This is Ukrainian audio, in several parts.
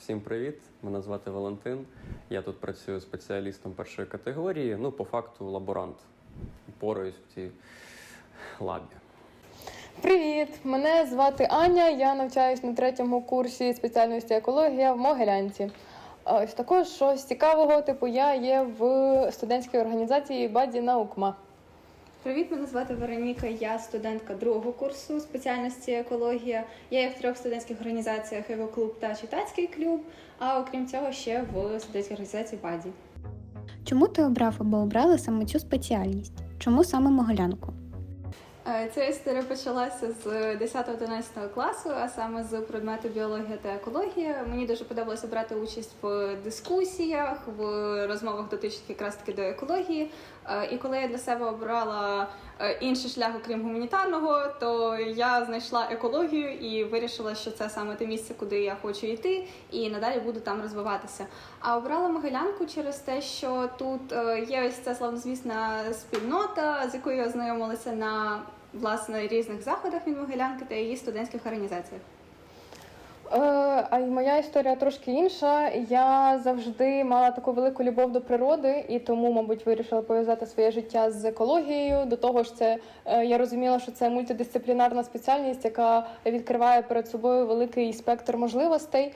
всім привіт! Мене звати Валентин. Я тут працюю спеціалістом першої категорії. Ну, по факту, лаборант. Пораюсь в цій лабі. Привіт! Мене звати Аня. Я навчаюсь на третьому курсі спеціальності екологія в Могилянці. Ось також щось цікавого, типу, я є в студентській організації Баді Наукма. Привіт, мене звати Вероніка. Я студентка другого курсу спеціальності екологія. Я є в трьох студентських організаціях «Евоклуб» та читацький клуб. А окрім цього, ще в студентській організації Баді. Чому ти обрав або обрала саме цю спеціальність? Чому саме Могилянку? Е, Ця історія почалася з 10-11 класу, а саме з предмету біологія та екологія. Мені дуже подобалося брати участь в дискусіях, в розмовах дотичних якраз таки до екології. Е, І коли я для себе обрала інший шлях, окрім гуманітарного, то я знайшла екологію і вирішила, що це саме те місце, куди я хочу йти, і надалі буду там розвиватися. А обрала Могилянку через те, що тут е, є ось ця славнозвісна спільнота, з якою я ознайомилася на власне різних заходах від Могилянки та її студентських організаціях. Е, а й моя історія трошки інша. Я завжди мала таку велику любов до природи, і тому, мабуть, вирішила пов'язати своє життя з екологією. До того ж, це е, я розуміла, що це мультидисциплінарна спеціальність, яка відкриває перед собою великий спектр можливостей.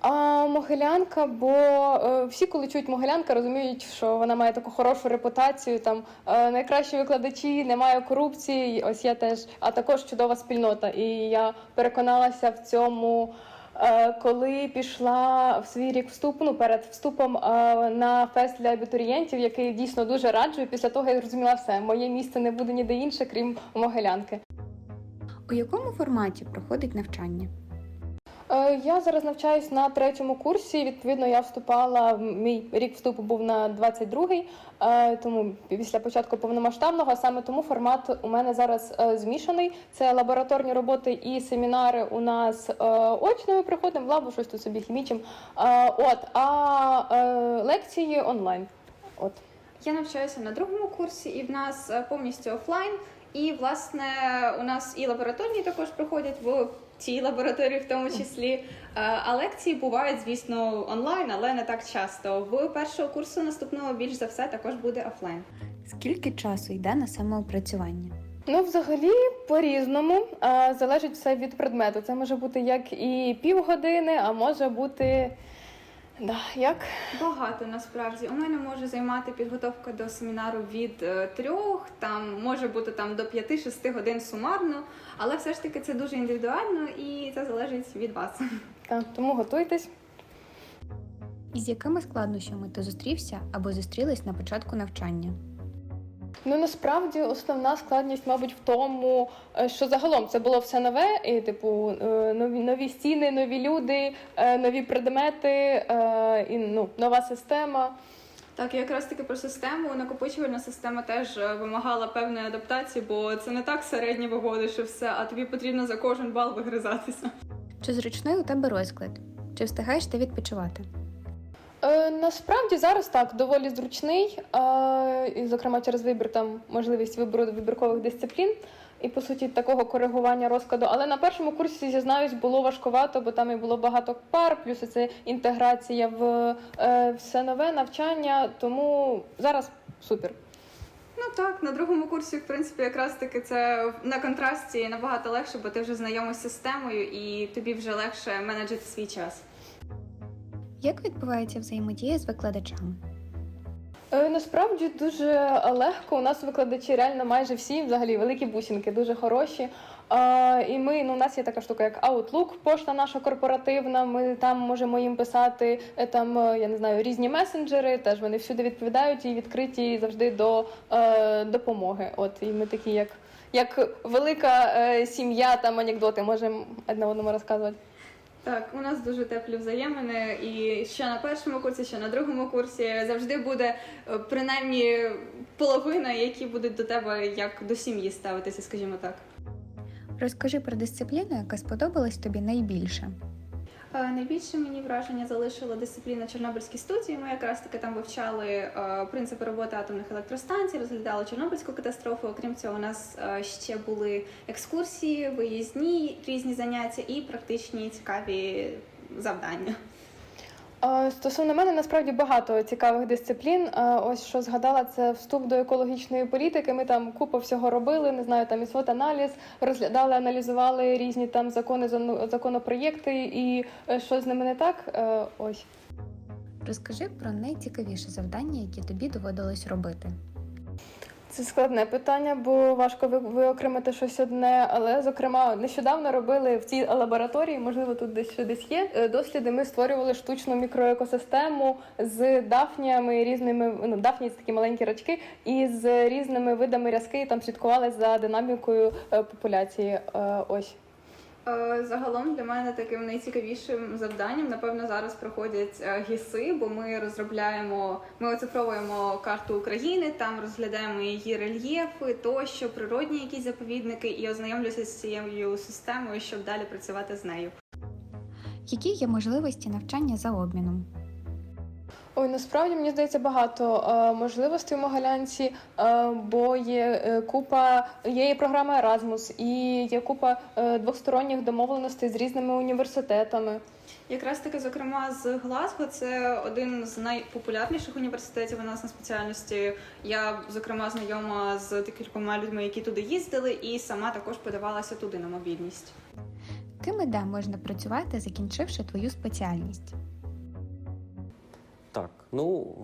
А Могилянка, бо е, всі, коли чують Могилянка, розуміють, що вона має таку хорошу репутацію. Там е, найкращі викладачі, немає корупції. Ось я теж, а також чудова спільнота. І я переконалася в цьому. е, Коли пішла в свій рік вступу, ну перед вступом е, на фест для абітурієнтів, який дійсно дуже раджу, після того я зрозуміла все, моє місце не буде ніде інше, крім Могилянки. У якому форматі проходить навчання? Е, Я зараз навчаюсь на третьому курсі. Відповідно, я вступала. Мій рік вступу був на 22-й, е, тому після початку повномасштабного. Саме тому формат у мене зараз е, змішаний. Це лабораторні роботи і семінари у нас очно. Ми приходимо в лабу, щось тут собі хімічимо. Е, От а лекції онлайн. От. Я навчаюся на другому курсі, і в нас повністю офлайн. І власне у нас і лабораторні також проходять в цій лабораторії, в тому числі. Е, А лекції бувають, звісно, онлайн, але не так часто. В першого курсу наступного більш за все також буде офлайн. Скільки часу йде на самоопрацювання? Ну, взагалі, по-різному. Залежить все від предмету. Це може бути як і півгодини, а може бути. Да, як? Багато насправді у мене може займати підготовка до семінару від е, трьох, там може бути там до 5-6 годин сумарно, але все ж таки це дуже індивідуально і це залежить від вас. Так, тому готуйтесь. Із якими складнощами ти зустрівся або зустрілась на початку навчання? Ну насправді основна складність, мабуть, в тому, е, що загалом це було все нове, і типу е, нові нові стіни, нові люди, е, нові предмети, і ну нова система. Так, якраз таки про систему накопичувальна система теж вимагала певної адаптації, бо це не так середньо виводиш і все, а тобі потрібно за кожен бал вигризатися. Чи зручний у тебе розклад? Чи встигаєш ти відпочивати? Е, насправді зараз так доволі зручний, е, і, зокрема через вибір там можливість вибору вибіркових дисциплін і по суті такого коригування розкладу. Але на першому курсі зізнаюсь, було важкувато, бо там і було багато пар, плюс це інтеграція в е, все нове навчання. Тому зараз супер. Ну так, на другому курсі, в принципі, якраз таки це на контрасті набагато легше, бо ти вже знайомий з системою і тобі вже легше менеджити свій час. Як відбувається взаємодія з викладачами? Е, Насправді дуже легко. У нас викладачі реально майже всі, взагалі великі бусинки, дуже хороші. І ми, ну, у нас є така штука, як Outlook, пошта наша корпоративна. Ми там можемо їм писати е, там, е, я не знаю, різні месенджери. Теж вони всюди відповідають і відкриті завжди до допомоги. От і ми такі, як, як велика сім'я, там анекдоти можемо одне одному розказувати. Так, у нас дуже теплі взаємини, і ще на першому курсі, ще на другому курсі завжди буде е, принаймні половина, які будуть до тебе як до сім'ї ставитися, скажімо так. Розкажи про дисципліну, яка сподобалась тобі найбільше. Е, Найбільше мені враження залишила дисципліна Чорнобильські студії. Ми якраз таки там вивчали е, принципи роботи атомних електростанцій, розглядали Чорнобильську катастрофу. Окрім цього, у нас е, ще були екскурсії, виїзні різні заняття і практичні цікаві завдання. Стосовно мене насправді багато цікавих дисциплін. Ось що згадала, це вступ до екологічної політики. Ми там купу всього робили. Не знаю, там і аналіз розглядали, аналізували різні там закони, законопроєкти і е, що з ними не так. Е, Ось. Розкажи про найцікавіше завдання, які тобі доводилось робити. Це складне питання, бо важко ви- виокремити щось одне. Але зокрема, нещодавно робили в цій лабораторії, можливо, тут десь десь є е, досліди. Ми створювали штучну мікроекосистему з дафніями різними. Ну, дафні це такі маленькі рачки, і з різними видами рязки. Там слідкували за динамікою е, популяції. Е, Ось. Е, Загалом для мене таким найцікавішим завданням, напевно, зараз проходять е, гіси, бо ми розробляємо, ми оцифровуємо карту України, там розглядаємо її рельєфи, тощо, природні якісь заповідники, і ознайомлюся з цією системою, щоб далі працювати з нею. Які є можливості навчання за обміном? Ой, насправді мені здається багато е, можливостей у Могилянці, е, бо є е, купа, є і програма Erasmus, і є купа е, двосторонніх домовленостей з різними університетами. Якраз таки, зокрема, з Глазго, це один з найпопулярніших університетів у нас на спеціальності. Я, зокрема, знайома з декількома людьми, які туди їздили, і сама також подавалася туди на мобільність. Ким і де можна працювати, закінчивши твою спеціальність? Так, ну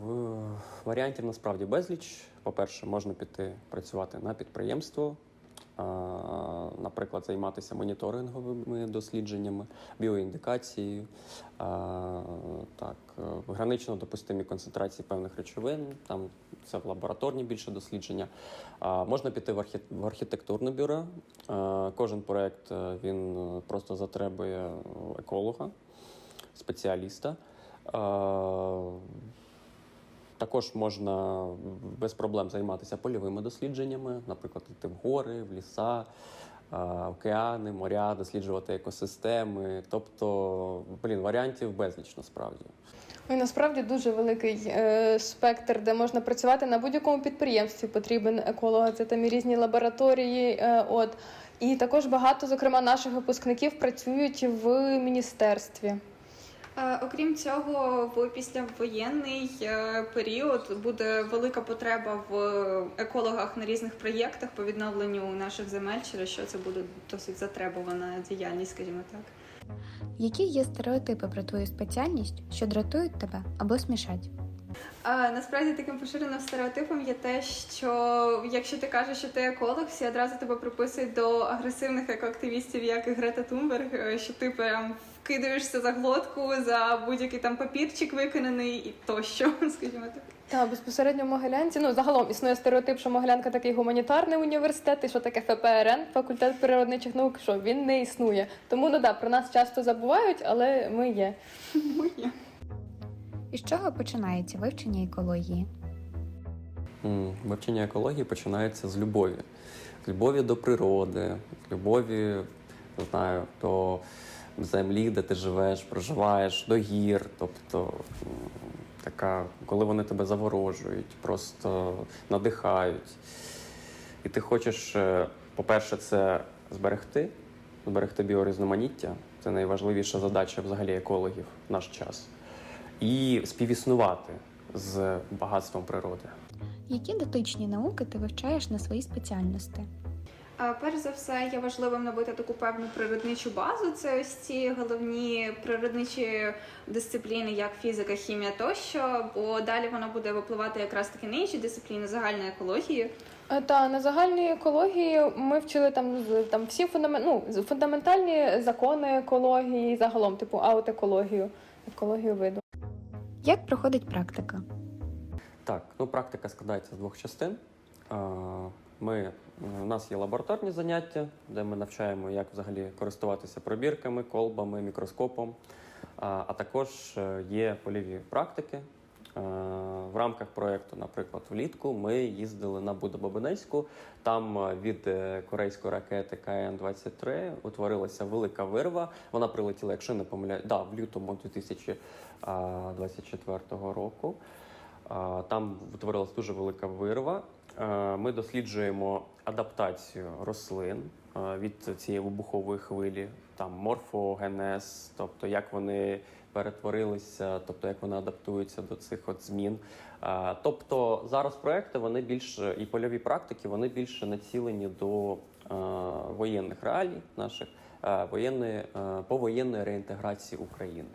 варіантів насправді безліч. По-перше, можна піти працювати на підприємство, наприклад, займатися моніторинговими дослідженнями, біоіндикацією, так, е, гранично допустимі концентрації певних речовин, там це в лабораторні більше дослідження. Можна піти в, архі... в архітектурне бюро. Кожен проєкт е, він е, просто затребує еколога, спеціаліста. Також можна без проблем займатися польовими дослідженнями, наприклад, йти в гори, в ліса, океани, моря, досліджувати екосистеми. Тобто, блін, варіантів безліч насправді. Ой, насправді дуже великий е, спектр, де можна працювати на будь-якому підприємстві. Потрібен еколог, це там і різні лабораторії. Е, от і також багато, зокрема, наших випускників працюють в міністерстві. Е, Окрім цього, в післявоєнний е, період буде велика потреба в екологах на різних проєктах по відновленню наших земель, через що це буде досить затребувана діяльність, скажімо так. Які є стереотипи про твою спеціальність, що дратують тебе або смішать? А, насправді таким поширеним стереотипом є те, що якщо ти кажеш, що ти еколог, всі одразу тебе приписують до агресивних екоактивістів, як і Грета Тунберг, е, що ти прям вкидаєшся за глотку за будь-який там папірчик виконаний і тощо, скажімо так. Та безпосередньо в Могилянці. Ну загалом існує стереотип, що Могилянка такий гуманітарний університет, і що таке ФПРН, факультет природничих наук, що він не існує. Тому ну да, про нас часто забувають, але ми є. Моє. І з чого починається вивчення екології? М, Вивчення екології починається з любові. З любові до природи, з любові, не знаю, до землі, де ти живеш, проживаєш, до гір. Тобто така, коли вони тебе заворожують, просто надихають. І ти хочеш, е, по-перше, це зберегти, зберегти біорізноманіття. Це найважливіша задача взагалі екологів в наш час. І співіснувати з багатством природи. Які дотичні науки ти вивчаєш на своїй спеціальності? Перш за все, є важливим набути таку певну природничу базу. Це ось ці головні природничі дисципліни, як фізика, хімія тощо. Бо далі воно буде випливати якраз таки на інші дисципліни загальної екології. Е, Та на загальній екології ми вчили там там всі фундамен... ну, фундаментальні закони екології, загалом, типу аутекологію, екологію виду. Як проходить практика? Так, ну практика складається з двох частин. Е, Ми, у нас є лабораторні заняття, де ми навчаємо, як взагалі користуватися пробірками, колбами, мікроскопом. А а також е, є польові практики. Е, В рамках проєкту, наприклад, влітку ми їздили на Будобабинецьку. Там е, від е, корейської ракети КН-23 утворилася велика вирва. Вона прилетіла, якщо не помиляю, да, в лютому 2024 року. Там утворилась дуже велика вирва. Е, Ми досліджуємо адаптацію рослин е, від цієї вибухової хвилі, там морфогенез, тобто як вони перетворилися, тобто як вони адаптуються до цих от змін. Е, Тобто зараз проекти вони більше і польові практики вони більше націлені до воєнних реалій наших воєнної повоєнної реінтеграції України.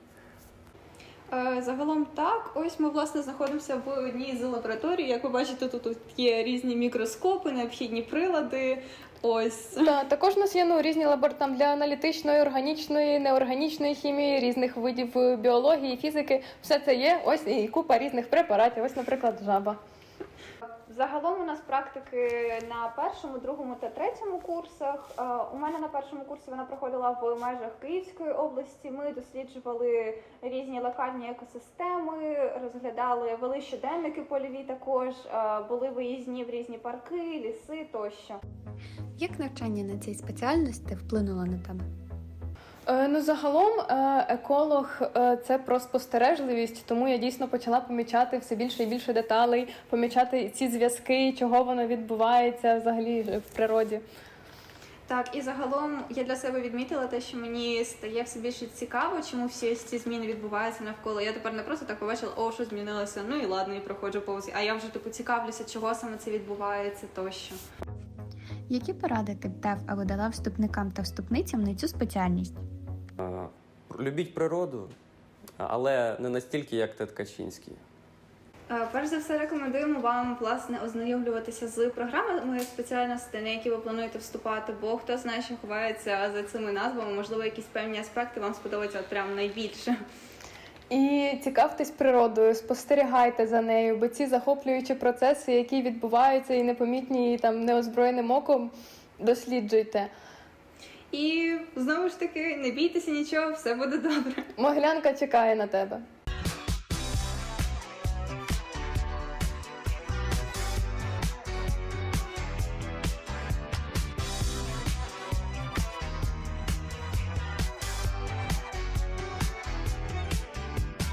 Е, Загалом так, ось ми власне знаходимося в одній з лабораторій. Як ви бачите, тут, тут є різні мікроскопи, необхідні прилади. Ось Та, також у нас є ну, різні лабораторії для аналітичної, органічної, неорганічної хімії, різних видів е, біології, фізики. Все це є. Ось і купа різних препаратів. Ось, наприклад, жаба. Загалом у нас практики на першому, другому та третьому курсах. Е, У мене на першому курсі вона проходила в межах Київської області. Ми досліджували різні локальні екосистеми, розглядали вели щоденники польові. Також е, були виїзні в різні парки, ліси тощо. Як навчання на цій спеціальності вплинуло на тебе? Е, Ну, загалом, е, еколог е, це про спостережливість, тому я дійсно почала помічати все більше і більше деталей, помічати ці зв'язки, чого воно відбувається взагалі в природі. Так, і загалом я для себе відмітила те, що мені стає все більше цікаво, чому всі ці зміни відбуваються навколо. Я тепер не просто так побачила, о, що змінилося, ну і ладно, і проходжу повз. А я вже типу цікавлюся, чого саме це відбувається тощо. Які поради ти б дав або дала вступникам та вступницям на цю спеціальність? Любіть природу, але не настільки, як Тед Качинський. Перш за все, рекомендуємо вам власне ознайомлюватися з програмами спеціальностей, на які ви плануєте вступати, бо хто знає, що ховається за цими назвами, можливо, якісь певні аспекти вам сподобаються от прям найбільше. І цікавтесь природою, спостерігайте за нею, бо ці захоплюючі процеси, які відбуваються і непомітні і там неозброєним оком, досліджуйте. І знову ж таки, не бійтеся нічого, все буде добре. Моглянка чекає на тебе.